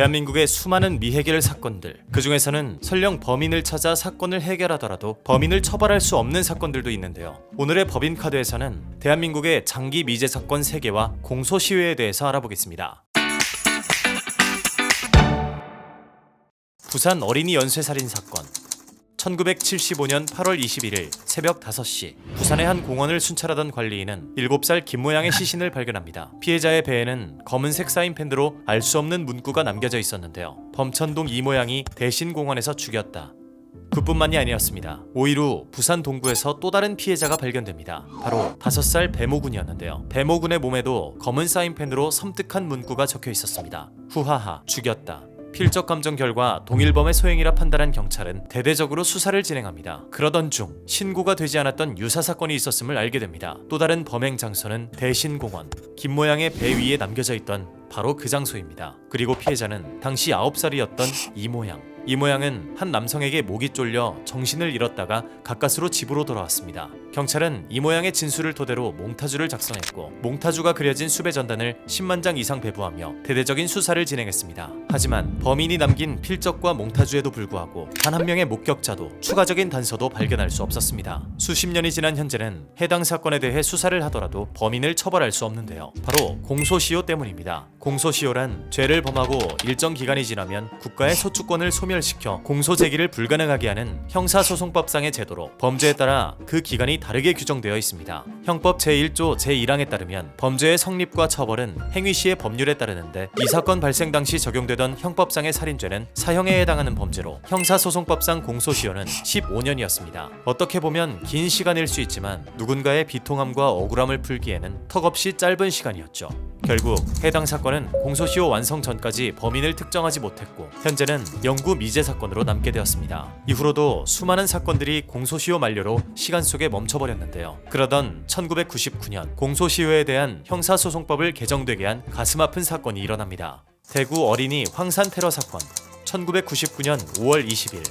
대한민국의 수많은 미해결 사건들 그 중에서는 설령 범인을 찾아 사건을 해결하더라도 범인을 처벌할 수 없는 사건들도 있는데요. 오늘의 법인 카드에서는 대한민국의 장기 미제 사건 3개와 공소시효에 대해서 알아보겠습니다. 부산 어린이 연쇄살인 사건 1975년 8월 21일 새벽 5시 부산의 한 공원을 순찰하던 관리인은 7살 김모양의 시신을 발견합니다. 피해자의 배에는 검은색 사인펜으로 알 수 없는 문구가 남겨져 있었는데요. 범천동 이모양이 대신 공원에서 죽였다. 그뿐만이 아니었습니다. 5일 후 부산 동구에서 또 다른 피해자가 발견됩니다. 바로 5살 배모군이었는데요. 배모군의 몸에도 검은 사인펜으로 섬뜩한 문구가 적혀 있었습니다. 후하하 죽였다. 필적 감정 결과 동일범의 소행이라 판단한 경찰은 대대적으로 수사를 진행합니다. 그러던 중 신고가 되지 않았던 유사 사건이 있었음을 알게 됩니다. 또 다른 범행 장소는 대신공원. 김 모양의 배 위에 남겨져 있던 바로 그 장소입니다. 그리고 피해자는 당시 9살이었던 이 모양. 이 모양은 한 남성에게 목이 쫄려 정신을 잃었다가 가까스로 집으로 돌아왔습니다. 경찰은 이 모양의 진술을 토대로 몽타주를 작성했고 몽타주가 그려진 수배 전단을 10만 장 이상 배부하며 대대적인 수사를 진행했습니다. 하지만 범인이 남긴 필적과 몽타주에도 불구하고 단 한 명의 목격자도 추가적인 단서도 발견할 수 없었습니다. 수십 년이 지난 현재는 해당 사건에 대해 수사를 하더라도 범인을 처벌할 수 없는데요. 바로 공소시효 때문입니다. 공소시효란 죄를 범하고 일정 기간이 지나면 국가의 소추권을 소멸 시켜 공소 제기를 불가능하게 하는 형사소송법상의 제도로 범죄에 따라 그 기간이 다르게 규정되어 있습니다. 형법 제1조 제1항에 따르면 범죄의 성립과 처벌은 행위 시의 법률에 따르는데 이 사건 발생 당시 적용되던 형법상의 살인죄는 사형에 해당하는 범죄로 형사소송법상 공소시효는 15년이었습니다. 어떻게 보면 긴 시간일 수 있지만 누군가의 비통함과 억울함을 풀기에는 턱없이 짧은 시간이었죠. 결국 해당 사건은 공소시효 완성 전까지 범인을 특정하지 못했고 현재는 영구 미제 사건으로 남게 되었습니다. 이후로도 수많은 사건들이 공소시효 만료로 시간 속에 멈춰버렸는데요. 그러던 1999년 공소시효에 대한 형사소송법을 개정되게 한 가슴 아픈 사건이 일어납니다. 대구 어린이 황산 테러 사건 1999년 5월 20일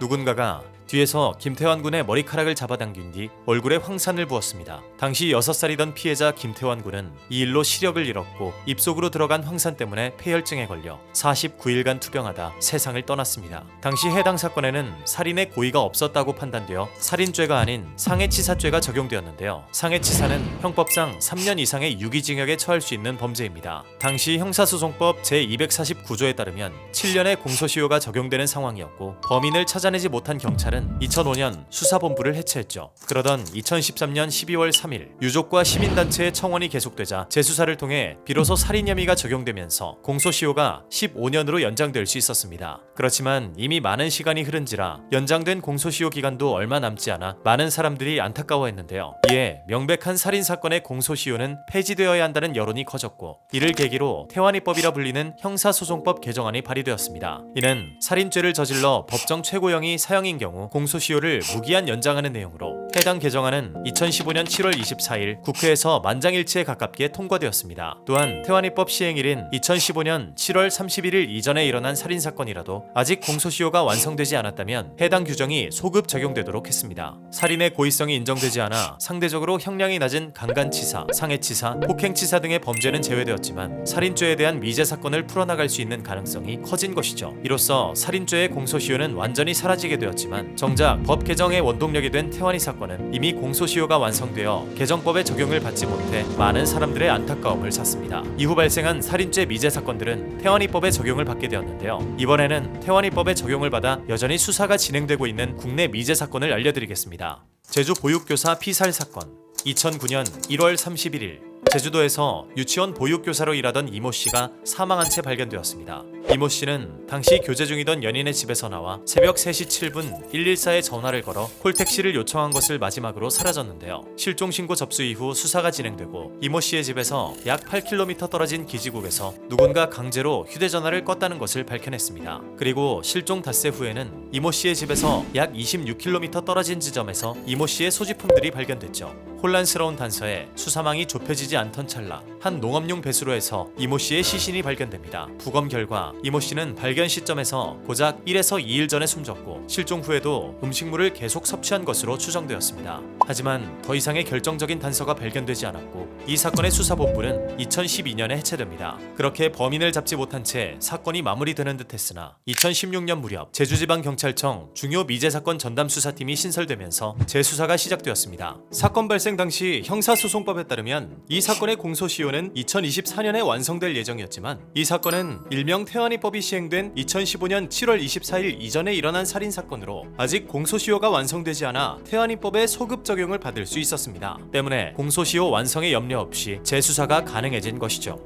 누군가가 뒤에서 김태환 군의 머리카락을 잡아당긴 뒤 얼굴에 황산을 부었습니다. 당시 6살이던 피해자 김태환 군은 이 일로 시력을 잃었고 입속으로 들어간 황산 때문에 폐혈증에 걸려 49일간 투병하다 세상을 떠났습니다. 당시 해당 사건에는 살인의 고의가 없었다고 판단되어 살인죄가 아닌 상해치사죄가 적용되었는데요. 상해치사는 형법상 3년 이상의 유기징역에 처할 수 있는 범죄입니다. 당시 형사소송법 제249조에 따르면 7년의 공소시효가 적용되는 상황이었고 범인을 찾아내지 못한 경찰은 2005년 수사본부를 해체했죠. 그러던 2013년 12월 3일 유족과 시민단체의 청원이 계속되자 재수사를 통해 비로소 살인 혐의가 적용되면서 공소시효가 15년으로 연장될 수 있었습니다. 그렇지만 이미 많은 시간이 흐른지라 연장된 공소시효 기간도 얼마 남지 않아 많은 사람들이 안타까워했는데요. 이에 명백한 살인 사건의 공소시효는 폐지되어야 한다는 여론이 커졌고 이를 계기로 태완이법이라 불리는 형사소송법 개정안이 발의되었습니다. 이는 살인죄를 저질러 법정 최고형이 사형인 경우 공소시효를 무기한 연장하는 내용으로 해당 개정안은 2015년 7월 24일 국회에서 만장일치에 가깝게 통과되었습니다. 또한 태완이법 시행일인 2015년 7월 31일 이전에 일어난 살인 사건이라도 아직 공소시효가 완성되지 않았다면 해당 규정이 소급 적용되도록 했습니다. 살인의 고의성이 인정되지 않아 상대적으로 형량이 낮은 강간치사, 상해치사, 폭행치사 등의 범죄는 제외되었지만 살인죄에 대한 미제 사건을 풀어나갈 수 있는 가능성이 커진 것이죠. 이로써 살인죄의 공소시효는 완전히 사라지게 되었지만 정작 법 개정의 원동력이 된 태완이 사건은 이미 공소시효가 완성되어 개정법의 적용을 받지 못해 많은 사람들의 안타까움을 샀습니다. 이후 발생한 살인죄 미제 사건들은 태완이법의 적용을 받게 되었는데요. 이번에는 태완이법의 적용을 받아 여전히 수사가 진행되고 있는 국내 미제 사건을 알려드리겠습니다. 제주 보육교사 피살 사건 2009년 1월 31일 제주도에서 유치원 보육교사로 일하던 이모 씨가 사망한 채 발견되었습니다. 이모 씨는 당시 교제 중이던 연인의 집에서 나와 새벽 3시 7분 114에 전화를 걸어 콜택시를 요청한 것을 마지막으로 사라졌는데요. 실종 신고 접수 이후 수사가 진행되고 이모 씨의 집에서 약 8km 떨어진 기지국에서 누군가 강제로 휴대전화를 껐다는 것을 밝혀냈습니다. 그리고 실종 닷새 후에는 이모 씨의 집에서 약 26km 떨어진 지점에서 이모 씨의 소지품들이 발견됐죠. 혼란스러운 단서에 수사망이 좁혀지지 않던 찰나 한 농업용 배수로에서 이모 씨의 시신이 발견됩니다. 부검 결과 이모 씨는 발견 시점에서 고작 1에서 2일 전에 숨졌고 실종 후에도 음식물을 계속 섭취한 것으로 추정되었습니다. 하지만 더 이상의 결정적인 단서가 발견되지 않았고 이 사건의 수사본부는 2012년에 해체됩니다. 그렇게 범인을 잡지 못한 채 사건이 마무리되는 듯했으나 2016년 무렵 제주지방경찰청 중요 미제 사건 전담 수사팀이 신설되면서 재수사가 시작되었습니다. 사건 발생 당시 형사소송법에 따르면 이 사건의 공소시효는 2024년에 완성될 예정이었지만 이 사건은 일명 태완이법이 시행된 2015년 7월 24일 이전에 일어난 살인 사건으로 아직 공소시효가 완성되지 않아 태완이법의 소급 적용을 받을 수 있었습니다. 때문에 공소시효 완성에 염려 없이 재수사가 가능해진 것이죠.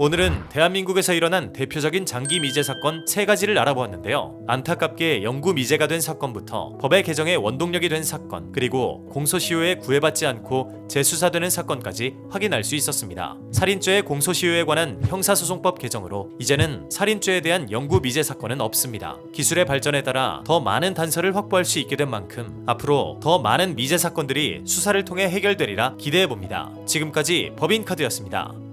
오늘은 대한민국에서 일어난 대표적인 장기 미제 사건 세 가지를 알아보았는데요. 안타깝게 영구 미제가 된 사건부터 법의 개정에 원동력이 된 사건, 그리고 공소시효에 구애받지 않고 재수사되는 사건까지 확인할 수 있었습니다. 살인죄의 공소시효에 관한 형사소송법 개정으로 이제는 살인죄에 대한 영구 미제 사건은 없습니다. 기술의 발전에 따라 더 많은 단서를 확보할 수 있게 된 만큼 앞으로 더 많은 미제 사건들이 수사를 통해 해결되리라 기대해 봅니다. 지금까지 법인 카드였습니다.